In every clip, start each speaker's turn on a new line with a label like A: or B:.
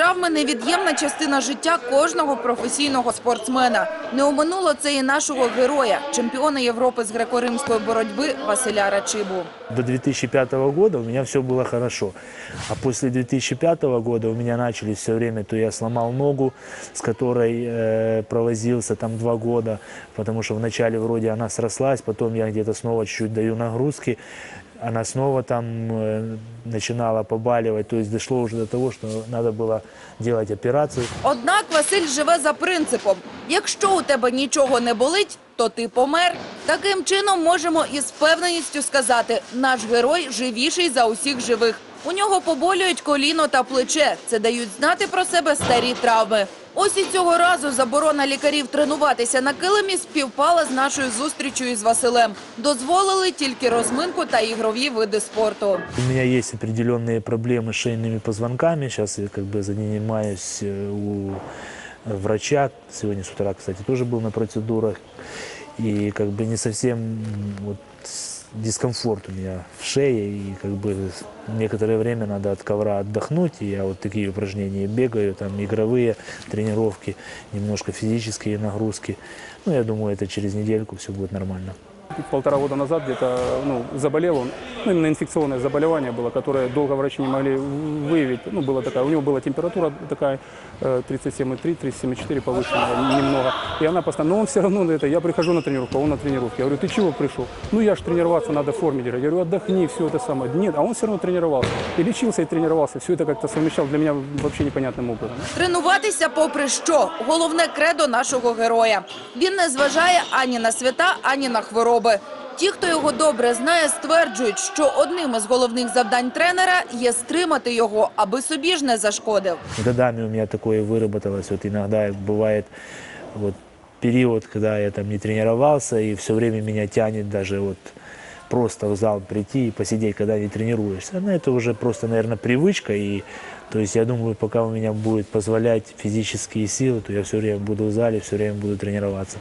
A: травми невід'ємна частина життя кожного професійного спортсмена. Не оминуло це і нашого героя, чемпіона Європи з греко-римської боротьби Василя Рачибу.
B: До 2005 года у меня все было хорошо. А после 2005 года у меня начались все время, то я сломал ногу, с которой э, провозился там два года, потому что вначале вроде она срослась, потом я где-то снова чуть-чуть даю нагрузки, она снова там э, начинала побаливать, то есть дошло уже до того, что надо было делать операцию.
A: Однак Василь живе за принципом: якщо у тебе нічого не болить, то ти помер. Таким чином можемо із впевненістю сказати, наш герой живіший за усіх живих. У нього поболюють коліно та плече. Це дають знати про себе старі травми. Ось і цього разу заборона лікарів тренуватися на килимі співпала з нашою зустрічю із Василем. Дозволили тільки розминку та ігрові види спорту.
B: У меня есть определенные проблемы с шейными позвонками. Сейчас я как бы занимаюсь э, у врача. Сегодня с утра, кстати, тоже был на процедурах. И как бы не совсем м, вот, с- дискомфорт у меня в шее. И как бы некоторое время надо от ковра отдохнуть. И я вот такие упражнения бегаю, там игровые тренировки, немножко физические нагрузки. Ну, я думаю, это через недельку все будет нормально.
C: Полтора года назад где-то ну, заболел он, ну, именно инфекционное заболевание было, которое долго врачи не могли выявить. Ну, была такая, у него была температура такая э, 37,3, 37,4 повышенная немного. И она постоянно, но он все равно на это, я прихожу на тренировку, а он на тренировке. Я говорю, ты чего пришел? Ну, я же тренироваться надо в форме держать. Я говорю, отдохни, все это самое. Нет, а он все равно тренировался. И лечился, и тренировался. Все это как-то совмещал для меня вообще непонятным образом.
A: Тренуватися попри що. Головне кредо нашого героя. Він не зважає ані на свята, ані на хвороби. Ті, хто його добре знає, стверджують, що одним із головних завдань тренера є стримати його, аби собі ж не зашкодив.
B: Годами у мене таке вироботалось. От іноді буває от, період, коли я там не тренувався, і все время мене тягне навіть вот просто в зал прийти и посидеть, когда не тренируешься. Но это уже просто, наверное, привычка. И то есть я думаю, пока у меня будет позволять физические силы, то я все время буду в зале, все время буду тренироваться.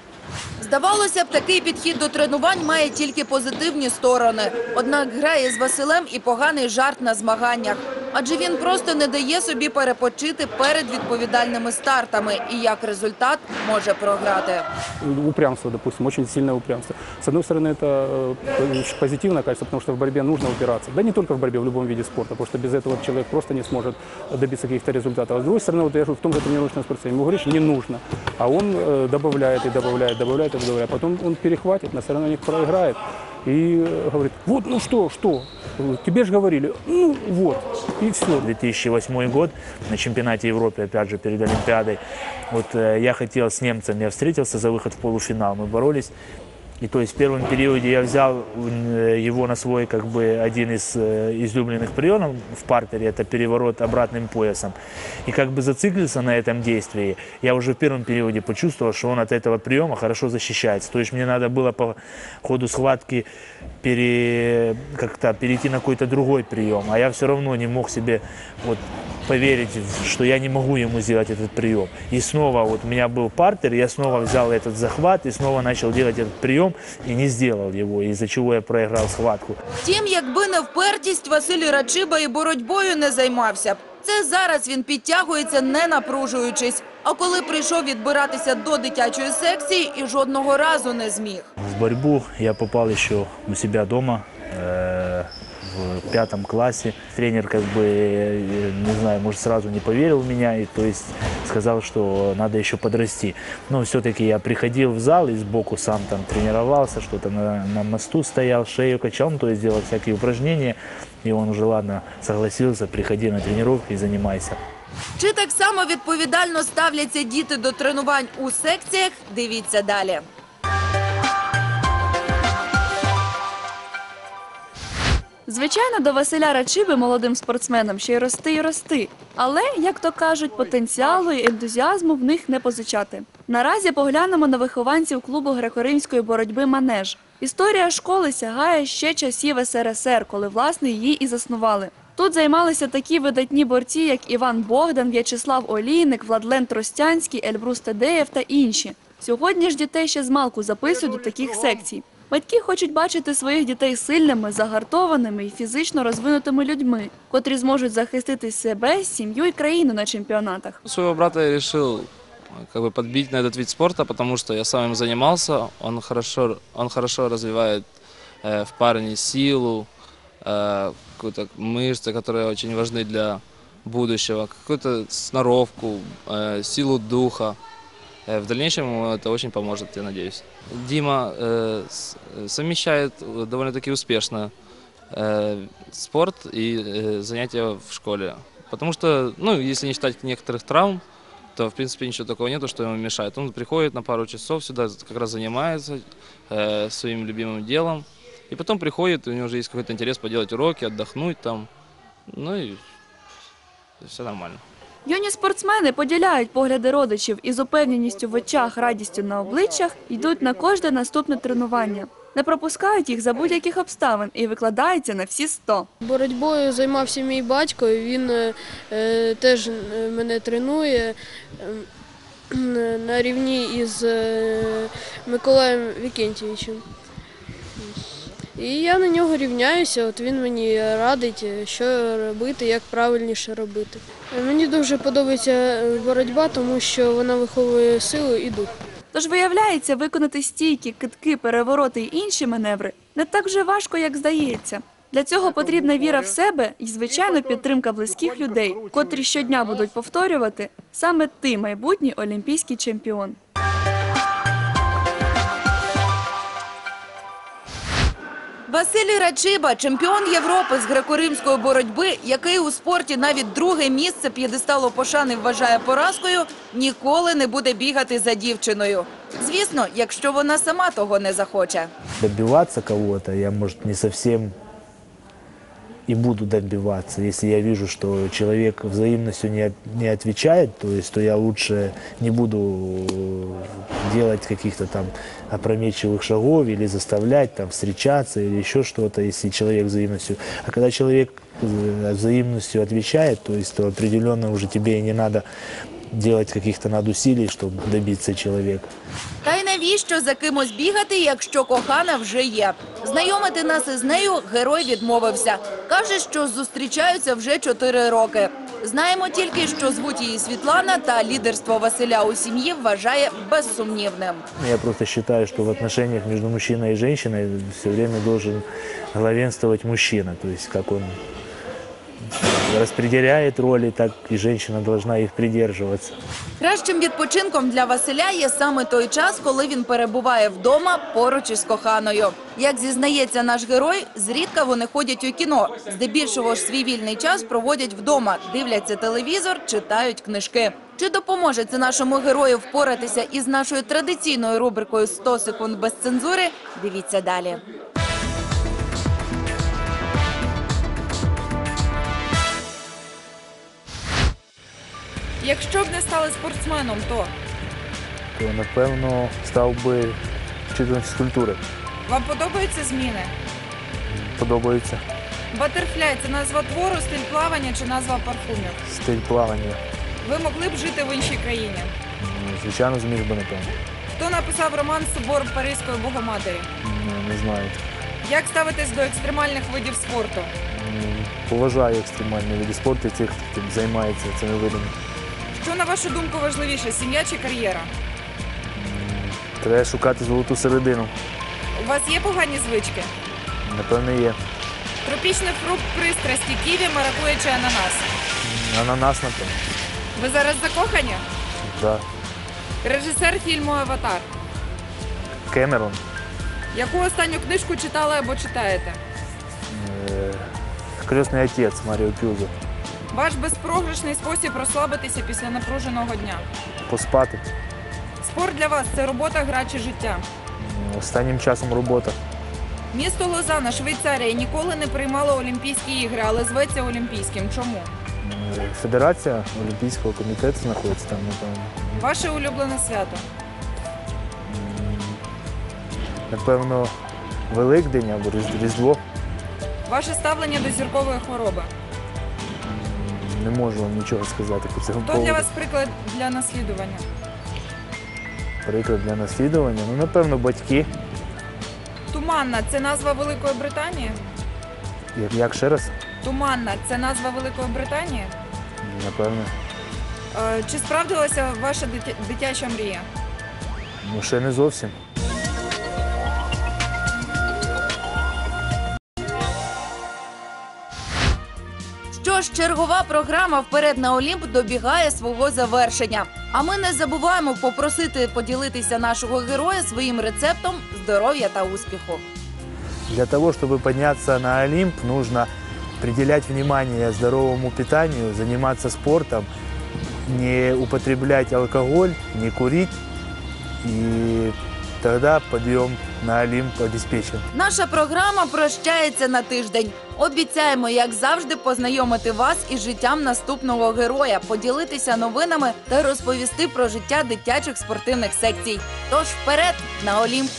A: Здавалося б, такий підхід до тренувань має тільки позитивні сторони. Однак грає з Василем і поганий жарт на змаганнях. Адже він просто не дає собі перепочити перед відповідальними стартами і як результат може програти.
C: упрямство, допустим, очень сильное упрямство. С одной стороны, это э, позитивно, кажется, потому что в борьбе нужно упираться. Да не только в борьбе, в любом виде спорта, потому что без этого человек просто не сможет добиться каких-то результатов. А с другой стороны, вот я же в том же тренировочном спорте, ему говоришь, не нужно. А он э, добавляет и добавляет, добавляет и добавляет. Потом он перехватит, на соревнованиях проиграет И э, говорит, вот, ну что, что, тебе же говорили, ну вот, и все.
B: 2008 год на чемпионате Европы, опять же, перед Олимпиадой. Вот э, я хотел с немцами, я встретился за выход в полуфинал, мы боролись. И то есть в первом периоде я взял э, его на свой, как бы, один из э, излюбленных приемов в партере, это переворот обратным поясом. И как бы зациклился на этом действии. Я уже в первом периоде почувствовал, что он от этого приема хорошо защищается. То есть мне надо было по ходу схватки пере, как-то перейти на какой-то другой прием. А я все равно не мог себе вот, поверить, что я не могу ему сделать этот прием. И снова вот у меня был партер, я снова взял этот захват и снова начал делать этот прием и не сделал его, из-за чего я проиграл схватку.
A: Втім, якби не впертість, Василь Рачиба і боротьбою не займався б. Це зараз він підтягується, не напружуючись. А коли прийшов відбиратися до дитячої секції, і жодного разу не зміг.
B: В борьбу я попал еще у себя дома э, в пятом классе. Тренер как бы, э, не знаю, может сразу не поверил в меня и то есть сказал, что надо еще подрасти. Но все-таки я приходил в зал и сбоку сам там тренировался, что-то на, на мосту стоял, шею качал, ну, то есть делал всякие упражнения. И он уже, ладно, согласился, приходи на тренировки и занимайся.
A: Чи так само відповідально ставляться діти до тренувань у секціях? Дивіться далі.
D: Звичайно, до Василя Рачиби молодим спортсменам ще й рости й рости. Але, як то кажуть, потенціалу і ентузіазму в них не позичати. Наразі поглянемо на вихованців клубу греко-римської боротьби Манеж. Історія школи сягає ще часів СРСР, коли власне її і заснували. Тут займалися такі видатні борці, як Іван Богдан, В'ячеслав Олійник, Владлен Тростянський, Ельбрус Тедеєв та інші. Сьогодні ж дітей ще з малку записують до таких секцій. Батьки хочуть бачити своїх дітей сильними, загартованими і фізично розвинутими людьми, котрі зможуть захистити себе, сім'ю і країну на чемпіонатах.
E: Своего брата я решил э, как бы подбить на этот вид спорта, потому что я сам им занимался. Он хорошо, он хорошо развивает э, в парне силу, э, какую-то мышцы, которые очень важны для будущего, какую-то сноровку, э, силу духа. Э, в дальнейшем ему это очень поможет, я надеюсь. Дима э, э, совмещает э, довольно-таки успешно э, спорт и э, занятия в школе. Потому что, ну, если не считать некоторых травм, то, в принципе, ничего такого нету, что ему мешает. Он приходит на пару часов сюда, как раз занимается э, своим любимым делом. И потом приходит, у него уже есть какой-то интерес поделать уроки, отдохнуть там. Ну и все нормально.
D: Юні спортсмени поділяють погляди родичів і з упевненістю в очах, радістю на обличчях йдуть на кожне наступне тренування. Не пропускають їх за будь-яких обставин і викладаються на всі 100.
F: Боротьбою займався мій батько, він е, е, теж е, мене тренує е, на рівні із е, Миколаєм Вікентійовичем. І я на нього рівняюся, от він мені радить, е, що робити, як правильніше робити. Мені дуже подобається е, боротьба, тому що вона виховує силу і дух.
D: Тож виявляється, виконати стійки, китки, перевороти й інші маневри не так вже важко, як здається. Для цього потрібна віра в себе і, звичайно, підтримка близьких людей, котрі щодня будуть повторювати саме ти майбутній олімпійський чемпіон.
A: Василій Рачиба, чемпіон Європи з греко-римської боротьби, який у спорті навіть друге місце п'єдесталу пошани вважає поразкою, ніколи не буде бігати за дівчиною. Звісно, якщо вона сама того не захоче.
B: Добиватися кого-то я, може не совсем и буду добиваться. Если я вижу, что человек взаимностью не, не отвечает, то есть, то я лучше не буду э, делать каких-то там опрометчивых шагов или заставлять там встречаться или еще что-то, если человек взаимностью. А когда человек э, взаимностью отвечает, то есть, то определенно уже тебе и не надо делать каких-то надусилий, чтобы добиться человека.
A: Та й навіщо за кимось бігати, якщо кохана вже є? Знайомити нас із нею герой відмовився. Каже, що зустрічаються вже чотири роки. Знаємо тільки, що звуть її Світлана, та лідерство Василя у сім'ї вважає безсумнівним.
B: Я просто считаю, что в отношениях между мужчиной и женщиной все время должен главенствовать мужчина. То есть как он распределяет роли, так и женщина должна их придерживаться.
A: Кращим відпочинком для Василя є саме той час, коли він перебуває вдома поруч із коханою. Як зізнається наш герой, зрідка вони ходять у кіно. Здебільшого ж свій вільний час проводять вдома, дивляться телевізор, читають книжки. Чи допоможе це нашому герою впоратися із нашою традиційною рубрикою «100 секунд без цензури? Дивіться далі. Якщо б не стали спортсменом, то
B: То, напевно, став би вчителем фізкультури.
A: вам подобаються зміни?
B: Подобається
A: Батерфляй це назва твору, стиль плавання чи назва парфумів.
B: стиль плавання.
A: Ви могли б жити в іншій країні.
B: Звичайно, зміг би, напевно.
A: Хто написав роман Собор Паризької Богоматері?
B: Ну, Не знаю.
A: Як ставитесь до екстремальних видів спорту?
B: Поважаю екстремальні види спорту, тих, хто займається цими видами.
A: Що на вашу думку важливіше, сім'я чи кар'єра?
B: Треба шукати золоту середину.
A: У вас є погані звички?
B: Напевно, є.
A: Тропічний фрукт пристрасті ківі, маракуя чи ананас.
B: Ананас, напевно.
A: Ви зараз закохані?
B: Да.
A: Режисер фільму Аватар.
B: Кемерон.
A: Яку останню книжку читали або читаєте?
B: Е, Крестний отець Маріо Пюзо.
A: Ваш безпрограшний спосіб розслабитися після напруженого дня.
B: Поспати.
A: Спорт для вас це робота, гра чи життя.
B: Останнім часом робота.
A: Місто Лозана, Швейцарія, ніколи не приймало Олімпійські ігри, але зветься Олімпійським. Чому?
B: Федерація Олімпійського комітету знаходиться там, напевно.
A: Ваше улюблене свято.
B: Напевно, Великдень або Різ- Різдво.
A: Ваше ставлення до зіркової хвороби.
B: Не можу вам нічого сказати по цьому
A: Хто
B: поводу.
A: для вас приклад для наслідування?
B: Приклад для наслідування. Ну, напевно, батьки.
A: Туманна це назва Великої Британії?
B: Як, як ще раз?
A: Туманна це назва Великої Британії?
B: Напевно.
A: Е, Чи справдилася ваша дитя- дитяча мрія?
B: Ну, ще не зовсім.
A: Що ж, чергова програма Вперед на Олімп добігає свого завершення. А ми не забуваємо попросити поділитися нашого героя своїм рецептом здоров'я та успіху.
B: Для того, чтобы подняться на Олимп, нужно приделять внимание здоровому питанию, заниматься спортом, не употреблять алкоголь, не курить, и тогда подйом на Олімп обеспечен.
A: Наша програма прощається на тиждень. Обіцяємо, як завжди, познайомити вас із життям наступного героя, поділитися новинами та розповісти про життя дитячих спортивних секцій. Тож вперед на Олімп!